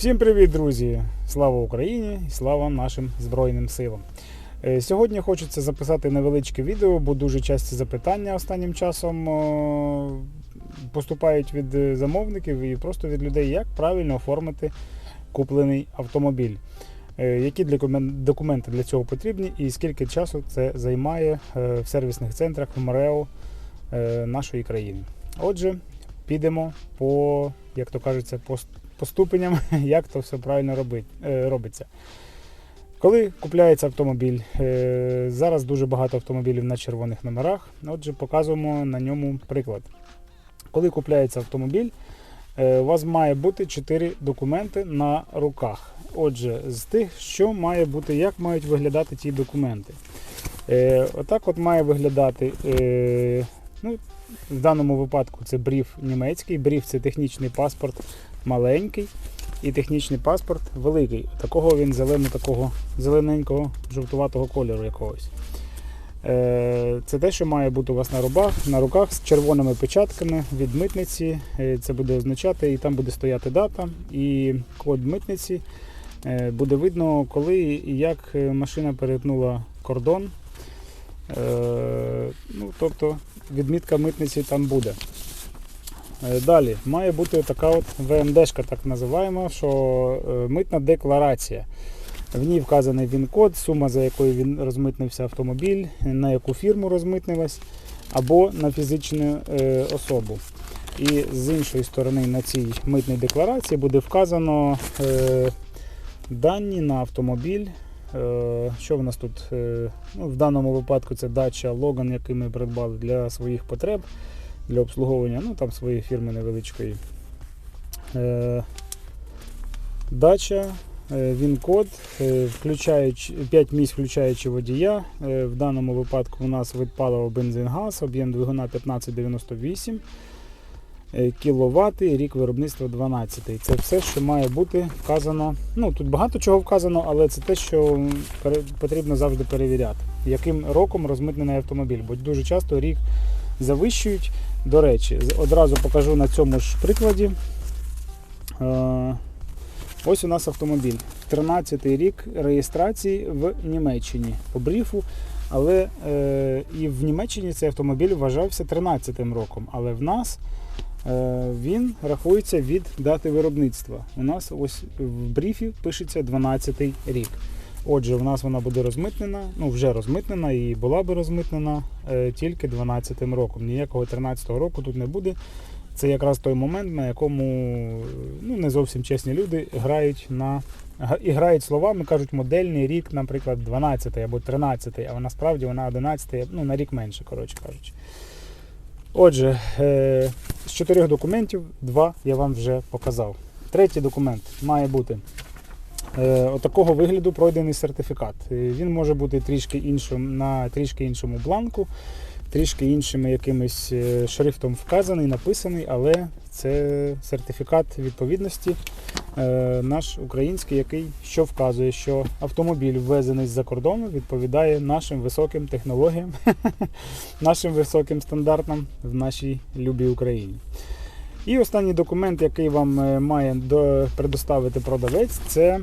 Всім привіт, друзі! Слава Україні і слава нашим Збройним силам. Е, Сьогодні хочеться записати невеличке відео, бо дуже часті запитання останнім часом поступають від е, замовників і просто від людей, як правильно оформити куплений автомобіль. Е, Які документи для цього потрібні і скільки часу це займає в сервісних центрах в МРЕО нашої країни. Отже, підемо по, як то кажеться, по, по ступеням, як то все правильно робить, е, робиться. Коли купляється автомобіль, е, зараз дуже багато автомобілів на червоних номерах. Отже, показуємо на ньому приклад. Коли купляється автомобіль, е, у вас має бути 4 документи на руках. Отже, з тих, що має бути, як мають виглядати ті документи. Отак от має виглядати. Ну, в даному випадку це бриф німецький. Бриф це технічний паспорт маленький і технічний паспорт великий. Такого він зелено, такого зелененького жовтуватого кольору якогось. Е, Це те, що має бути у вас на руках, на руках з червоними печатками від митниці. Е, Це буде означати, і там буде стояти дата і код митниці. Е, Буде видно, коли і як машина перетнула кордон. Ну, тобто відмітка митниці там буде. Е, Далі має бути така от ВМДшка, так називаємо, що е, митна декларація. В ній вказаний він-код, сума, за якою він розмитнився автомобіль, на яку фірму розмитнилась, або на фізичну е, особу. І з іншої сторони на цій митній декларації буде вказано е, дані на автомобіль. Е, що в нас тут? Е, ну, в даному випадку це дача Логан, який ми придбали для своїх потреб, для обслуговування ну, там, своєї фірми невеличкої. Е, дача, е, він-код, е, включаючи 5 місць, включаючи водія. Е, в даному випадку у нас вид палива бензин-газ, об'єм двигуна 1598 кВт, рік виробництва 12. Це все, що має бути вказано. Ну, тут багато чого вказано, але це те, що потрібно завжди перевіряти, яким роком розмитнений автомобіль. Бо дуже часто рік завищують. До речі, одразу покажу на цьому ж прикладі. Е, Ось у нас автомобіль. 13-й рік реєстрації в Німеччині по бріфу. Але е, і в Німеччині цей автомобіль вважався 13-м роком. Але в нас е, він рахується від дати виробництва. У нас ось в бріфі пишеться 12-й рік. Отже, в нас вона буде розмитнена, ну вже розмитнена і була би розмитнена е, тільки 12-м роком. Ніякого 13-го року тут не буде. Це якраз той момент, на якому е, ну, не зовсім чесні люди грають на і грають словами, кажуть, модельний рік, наприклад, 12 або 13, а насправді вона 11, ну на рік менше, коротше кажучи. Отже, е, з чотирьох документів два я вам вже показав. Третій документ має бути отакого вигляду пройдений сертифікат. Е, Він може бути трішки іншим, на трішки іншому бланку, трішки іншим якимось е, шрифтом вказаний, написаний, але це сертифікат відповідності е, наш український, який що вказує, що автомобіль, ввезений з-за кордону, відповідає нашим високим технологіям, нашим високим стандартам в нашій любій Україні. І останній документ, який вам е, має до- предоставити продавець, це е,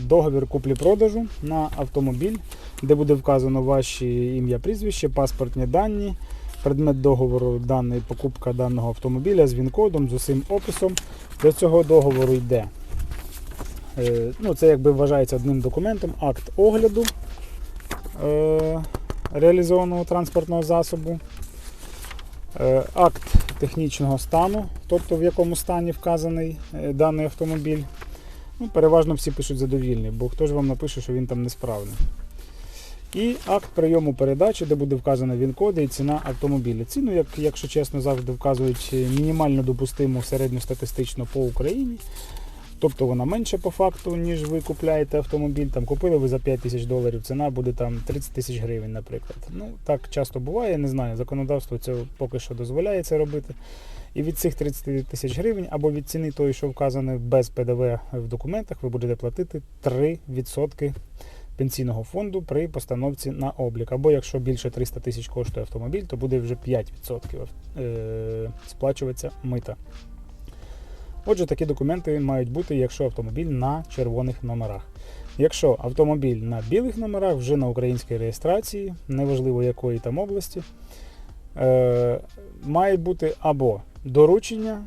договір куплі-продажу на автомобіль, де буде вказано ваші ім'я, прізвище, паспортні дані, предмет договору даної покупка даного автомобіля з він-кодом, з усім описом. До цього договору йде. е, Ну, це якби вважається одним документом, акт огляду е, реалізованого транспортного засобу, е, акт технічного стану, тобто в якому стані вказаний е, даний автомобіль. Ну, переважно всі пишуть задовільний, бо хто ж вам напише, що він там несправний. І акт прийому передачі, де буде вказано він-коди і ціна автомобіля. Ціну, як, якщо чесно, завжди вказують е, мінімально допустиму середньостатистично по Україні. Тобто вона менше по факту, ніж ви купляєте автомобіль. Там купили ви за 5 тисяч доларів, ціна буде там 30 тисяч гривень, наприклад. Ну так часто буває, не знаю. Законодавство це поки що дозволяє це робити. І від цих 30 тисяч гривень або від ціни тої, що вказане без ПДВ в документах, ви будете платити 3% пенсійного фонду при постановці на облік. Або якщо більше 300 тисяч коштує автомобіль, то буде вже 5% е, сплачуватися мита. Отже, такі документи мають бути, якщо автомобіль на червоних номерах. Якщо автомобіль на білих номерах, вже на українській реєстрації, неважливо якої там області, е, має бути або доручення.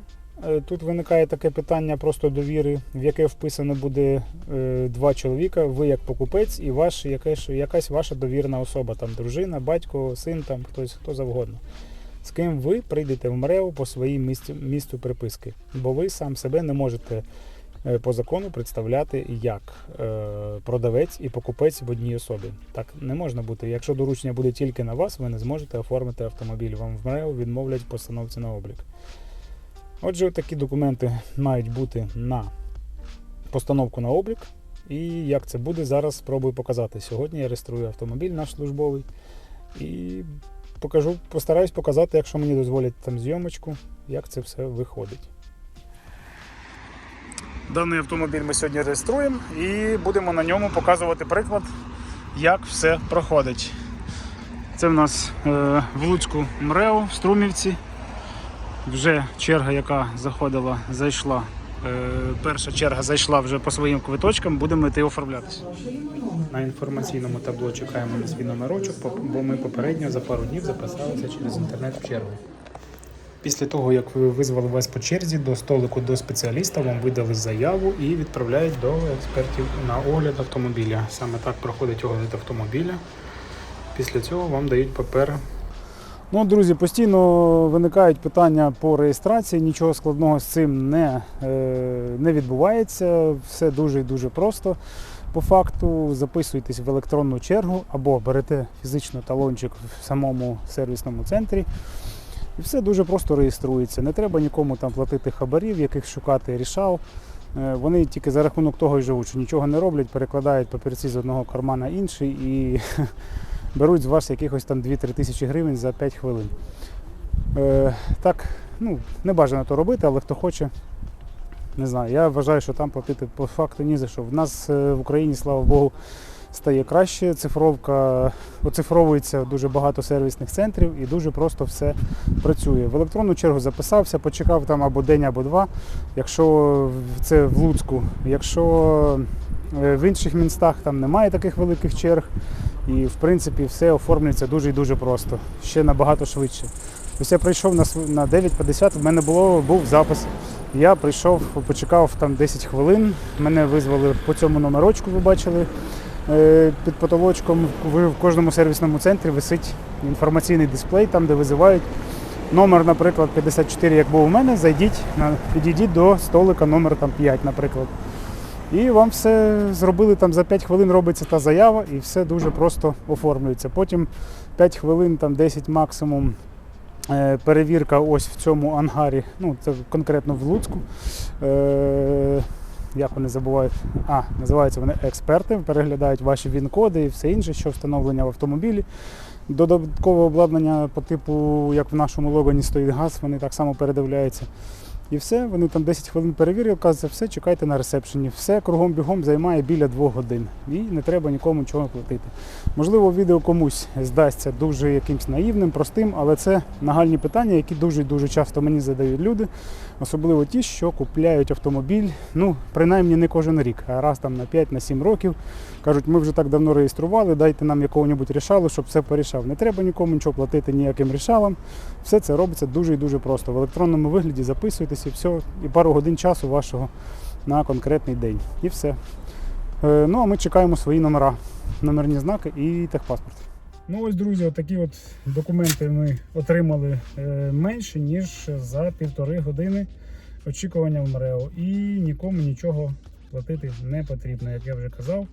е, Тут виникає таке питання просто довіри, в яке вписано буде е, два чоловіка, ви як покупець і ваш, якась, якась ваша довірна особа, там дружина, батько, син, там хтось хто завгодно. З ким ви прийдете в МРЕО по своїм місцю, місту приписки, бо ви сам себе не можете по закону представляти як е, продавець і покупець в одній особі. Так не можна бути. Якщо доручення буде тільки на вас, ви не зможете оформити автомобіль. Вам в МРЕО відмовлять постановці на облік. Отже, такі документи мають бути на постановку на облік. І як це буде, зараз спробую показати. Сьогодні я реєструю автомобіль наш службовий і покажу, постараюсь показати, якщо мені дозволять там зйомочку, як це все виходить. Даний автомобіль ми сьогодні реєструємо і будемо на ньому показувати приклад, як все проходить. Це в нас е, в Луцьку МРЕО в Струмівці. Вже черга, яка заходила, зайшла. Е, перша черга зайшла вже по своїм квиточкам, будемо йти оформлятися. На інформаційному табло чекаємо на свій номерочок, бо ми попередньо за пару днів записалися через інтернет в чергу. Після того, як ви визвали вас по черзі до столику до спеціаліста, вам видали заяву і відправляють до експертів на огляд автомобіля. Саме так проходить огляд автомобіля. Після цього вам дають папери. Ну, друзі, постійно виникають питання по реєстрації. Нічого складного з цим не, е, не відбувається. Все дуже і дуже просто. По факту записуєтесь в електронну чергу або берете фізично талончик в самому сервісному центрі. І все дуже просто реєструється. Не треба нікому там платити хабарів, яких шукати рішав. Е, Вони тільки за рахунок того й живуть, що нічого не роблять, перекладають папірці з одного кармана інший і беруть з вас якихось там 2-3 тисячі гривень за 5 хвилин. Е, так, ну, не бажано то робити, але хто хоче, не знаю. Я вважаю, що там платити по факту ні за що. В нас е, в Україні, слава Богу, стає краще. Цифровка оцифровується дуже багато сервісних центрів і дуже просто все працює. В електронну чергу записався, почекав там або день, або два. Якщо це в Луцьку, якщо е, в інших містах там немає таких великих черг, і в принципі все оформлюється дуже і дуже просто, ще набагато швидше. Ось я прийшов на на 9.50, в мене було, був запис. Я прийшов, почекав там 10 хвилин. Мене визвали по цьому номерочку, ви бачили. Е, Під потолочком в кожному сервісному центрі висить інформаційний дисплей, там де визивають. Номер, наприклад, 54, як був у мене, зайдіть, підійдіть до столика номер там 5, наприклад. І вам все зробили там за 5 хвилин робиться та заява, і все дуже просто оформлюється. Потім 5 хвилин, там 10 максимум. е, Перевірка ось в цьому ангарі, ну це конкретно в Луцьку. Як вони забувають? А, називаються вони експерти, переглядають ваші він-коди і все інше, що встановлення в автомобілі. Додаткове обладнання по типу, як в нашому логані стоїть газ, вони так само передивляються. І все, вони там 10 хвилин перевірили, кажуть, все, чекайте на ресепшені. Все кругом бігом займає біля 2 годин. І не треба нікому нічого платити. Можливо, відео комусь здасться дуже якимсь наївним, простим, але це нагальні питання, які дуже дуже часто мені задають люди, особливо ті, що купляють автомобіль, ну, принаймні не кожен рік, а раз там на 5-7 років. Кажуть, ми вже так давно реєстрували, дайте нам якого-небудь рішалу, щоб все порішав. Не треба нікому нічого платити ніяким рішалам. Все це робиться дуже і дуже просто. В електронному вигляді записуєтесь і все, і пару годин часу вашого на конкретний день. І все. Е, Ну а ми чекаємо свої номера, номерні знаки і техпаспорт. Ну ось, друзі, отакі от документи ми отримали е, менше, ніж за півтори години очікування в МРЕО. І нікому нічого платити не потрібно, як я вже казав.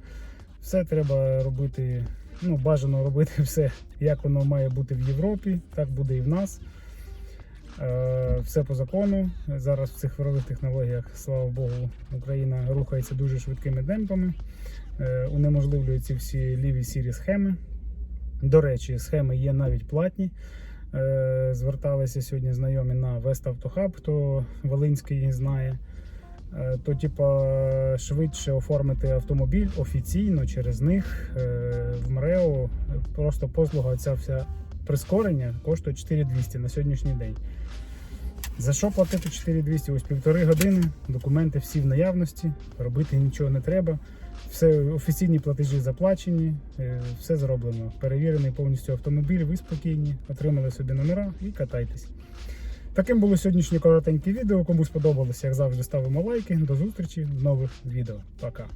Все треба робити, ну, бажано робити все, як воно має бути в Європі, так буде і в нас. Е, Все по закону. Зараз в цифрових технологіях, слава Богу, Україна рухається дуже швидкими темпами, Е, унеможливлює ці всі ліві сірі схеми. До речі, схеми є навіть платні. Е, Зверталися сьогодні знайомі на Веставтохаб, хто Волинський знає. То, типа, швидше оформити автомобіль офіційно через них в МРЕО. Просто послуга ця вся прискорення коштує 4200 на сьогоднішній день. За що платити 4200? Ось півтори години, документи всі в наявності, робити нічого не треба. Все офіційні платежі заплачені, е, все зроблено. Перевірений повністю автомобіль, ви спокійні, отримали собі номера і катайтесь. Таким було сьогоднішнє коротеньке відео. Кому сподобалося, як завжди, ставимо лайки. До зустрічі в нових відео. Пока.